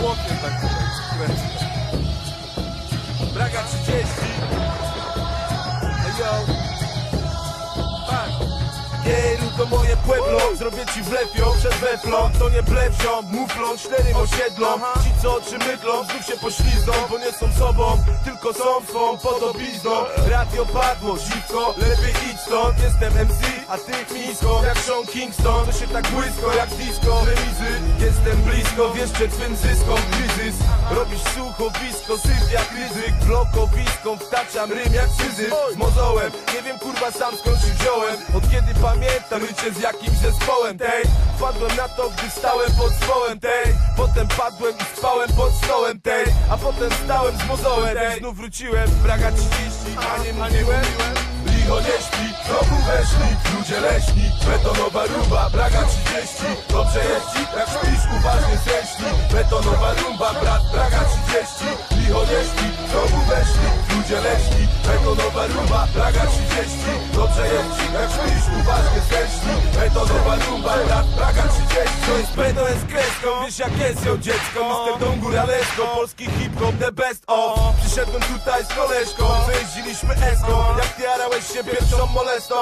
chłopie tak kręcę. Braga 30 Ej yo. Tak. To moje pueblo Zrobię ci wlepio przez weflon. To nie blewzią, muflon, czterym osiedlom Ci co oczy mydlą, znów się poślizgną Bo nie są sobą, tylko są swą podobizną Radio padło, dziwko, lepiej idź stąd. Jestem MC, a ty nisko Jak Sean Kingston, to się tak błysko jak disco. Remizy, jestem blisko, wiesz przed twym zyskom Kryzys, robisz słuchowisko, syf jak ryzyk. Blokowiską, wtaczam rym jak syzyf Z mozołem, nie wiem kurwa sam skąd się wziąłem. Od kiedy pamiętam rycie z jakimś zespołem tej. Wpadłem na to, gdy stałem pod stołem tej. Potem padłem i spałem pod stołem tej. A potem stałem z mozołem tej Znów wróciłem, braga 30, a nie mówiłem? Licho nie śpi, znowu weszli. Ludzie leśni, betonowa ruba Braga 30, dobrze jest ci Jak śpisz, zreśli Betonowa rumba, brat Braga 30 Licho nie śpi, znowu weszli. Ludzie leśni, betonowa ruba Braga 30, dobrze jest ci Jak śpisz, uważnie zreśli Betonowa rumba, brat Braga 30 To jest beto, jest kreską, wiesz jak jest ją dziecko. Mister Don Góralesco, polski hip-hop, the best of. Przyszedłem tutaj z koleżką, wyjeździliśmy eską Jak ty jarałeś się pierwszą molestą